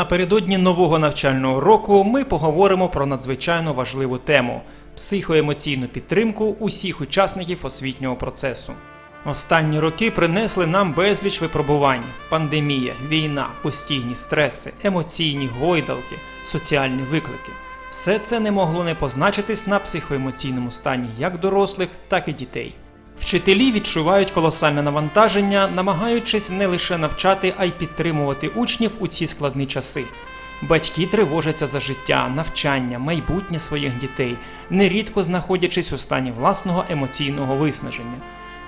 Напередодні нового навчального року ми поговоримо про надзвичайно важливу тему психоемоційну підтримку усіх учасників освітнього процесу. Останні роки принесли нам безліч випробувань: пандемія, війна, постійні стреси, емоційні гойдалки, соціальні виклики. Все це не могло не позначитись на психоемоційному стані як дорослих, так і дітей. Вчителі відчувають колосальне навантаження, намагаючись не лише навчати, а й підтримувати учнів у ці складні часи. Батьки тривожаться за життя, навчання, майбутнє своїх дітей, нерідко знаходячись у стані власного емоційного виснаження.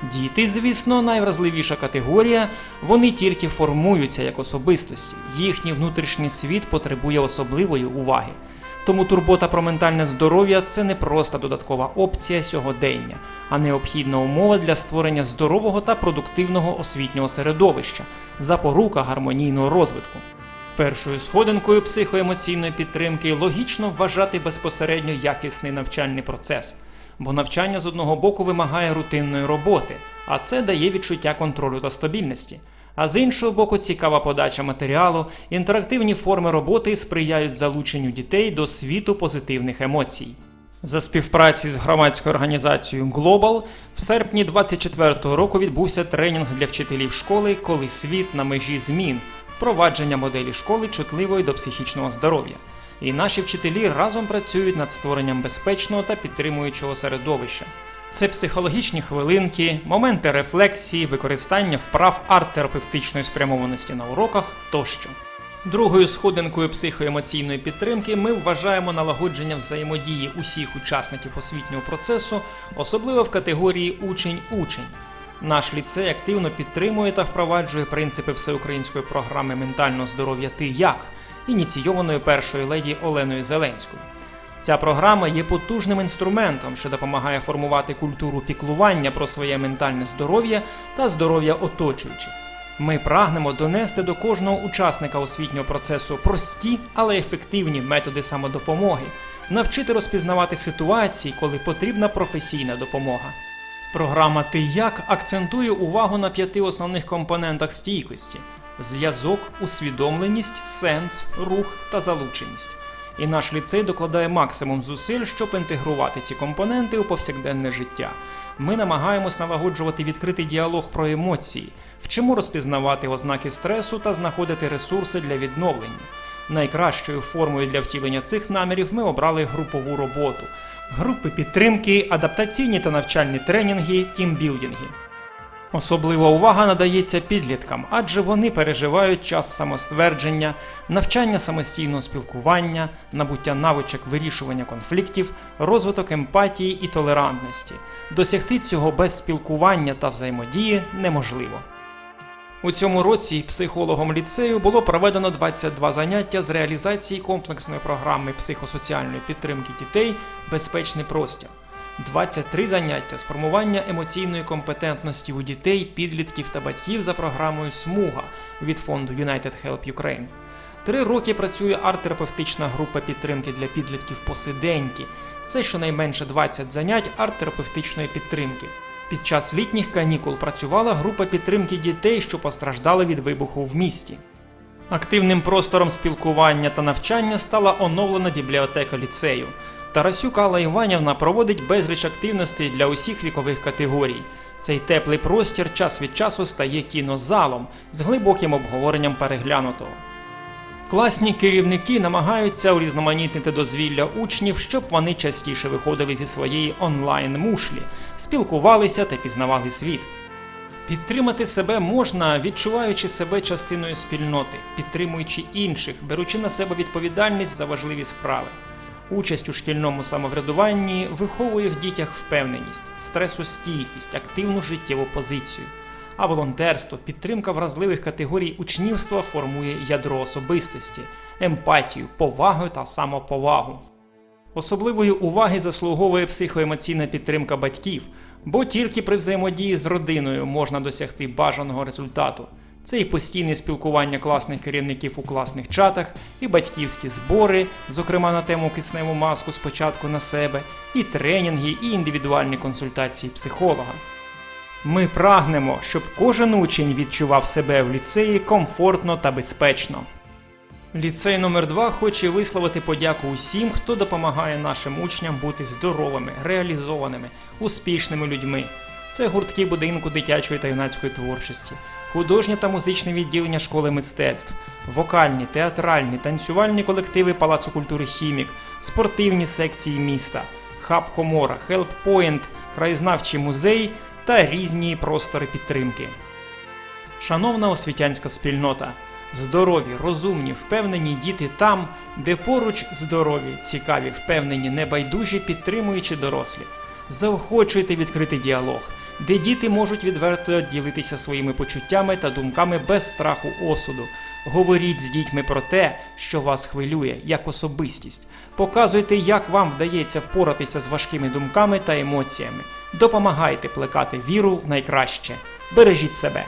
Діти, звісно, найвразливіша категорія, вони тільки формуються як особистості, їхній внутрішній світ потребує особливої уваги. Тому турбота про ментальне здоров'я це не просто додаткова опція сьогодення, а необхідна умова для створення здорового та продуктивного освітнього середовища, запорука гармонійного розвитку. Першою сходинкою психоемоційної підтримки логічно вважати безпосередньо якісний навчальний процес, бо навчання з одного боку вимагає рутинної роботи, а це дає відчуття контролю та стабільності. А з іншого боку, цікава подача матеріалу, інтерактивні форми роботи сприяють залученню дітей до світу позитивних емоцій. За співпраці з громадською організацією Global в серпні 24-го року відбувся тренінг для вчителів школи Коли світ на межі змін, впровадження моделі школи чутливої до психічного здоров'я. І наші вчителі разом працюють над створенням безпечного та підтримуючого середовища. Це психологічні хвилинки, моменти рефлексії, використання вправ арт-терапевтичної спрямованості на уроках тощо. Другою сходинкою психоемоційної підтримки ми вважаємо налагодження взаємодії усіх учасників освітнього процесу, особливо в категорії учень-учень. Наш ліцей активно підтримує та впроваджує принципи всеукраїнської програми ментального здоров'я Ти як, ініційованої першою леді Оленою Зеленською. Ця програма є потужним інструментом, що допомагає формувати культуру піклування про своє ментальне здоров'я та здоров'я оточуючих. Ми прагнемо донести до кожного учасника освітнього процесу прості, але ефективні методи самодопомоги, навчити розпізнавати ситуації, коли потрібна професійна допомога. Програма Ти як акцентує увагу на п'яти основних компонентах стійкості: зв'язок, усвідомленість, сенс, рух та залученість. І наш ліцей докладає максимум зусиль, щоб інтегрувати ці компоненти у повсякденне життя. Ми намагаємось налагоджувати відкритий діалог про емоції, вчимо розпізнавати ознаки стресу та знаходити ресурси для відновлення. Найкращою формою для втілення цих намірів ми обрали групову роботу, групи підтримки, адаптаційні та навчальні тренінги, тімбілдинги. Особлива увага надається підліткам, адже вони переживають час самоствердження, навчання самостійного спілкування, набуття навичок вирішування конфліктів, розвиток емпатії і толерантності. Досягти цього без спілкування та взаємодії неможливо. У цьому році психологом ліцею було проведено 22 заняття з реалізації комплексної програми психосоціальної підтримки дітей Безпечний простір. 23 заняття з формування емоційної компетентності у дітей, підлітків та батьків за програмою Смуга від фонду United Help Ukraine. Три роки працює арт-терапевтична група підтримки для підлітків посиденьки. Це щонайменше 20 занять арт-терапевтичної підтримки. Під час літніх канікул працювала група підтримки дітей, що постраждали від вибуху в місті. Активним простором спілкування та навчання стала оновлена бібліотека ліцею. Тарасюк Алла Іванівна проводить безліч активностей для усіх вікових категорій. Цей теплий простір час від часу стає кінозалом з глибоким обговоренням переглянутого. Класні керівники намагаються урізноманітнити дозвілля учнів, щоб вони частіше виходили зі своєї онлайн-мушлі, спілкувалися та пізнавали світ. Підтримати себе можна, відчуваючи себе частиною спільноти, підтримуючи інших, беручи на себе відповідальність за важливі справи. Участь у шкільному самоврядуванні виховує в дітях впевненість, стресостійкість, активну життєву позицію. А волонтерство, підтримка вразливих категорій учнівства формує ядро особистості, емпатію, повагу та самоповагу. Особливої уваги заслуговує психоемоційна підтримка батьків, бо тільки при взаємодії з родиною можна досягти бажаного результату. Це і постійне спілкування класних керівників у класних чатах, і батьківські збори, зокрема на тему кисневу маску спочатку на себе, і тренінги, і індивідуальні консультації психолога. Ми прагнемо, щоб кожен учень відчував себе в ліцеї комфортно та безпечно. Ліцей номер 2 хоче висловити подяку усім, хто допомагає нашим учням бути здоровими, реалізованими, успішними людьми. Це гуртки будинку дитячої та юнацької творчості, художнє та музичне відділення школи мистецтв, вокальні, театральні, танцювальні колективи Палацу культури Хімік, спортивні секції міста, хаб Комора, Хелп Пойнт, краєзнавчий музей та різні простори підтримки. Шановна освітянська спільнота, здорові, розумні, впевнені діти там, де поруч здорові, цікаві, впевнені, небайдужі, підтримуючи дорослі. Заохочуйте відкритий діалог, де діти можуть відверто ділитися своїми почуттями та думками без страху осуду. Говоріть з дітьми про те, що вас хвилює, як особистість. Показуйте, як вам вдається впоратися з важкими думками та емоціями. Допомагайте плекати віру в найкраще. Бережіть себе.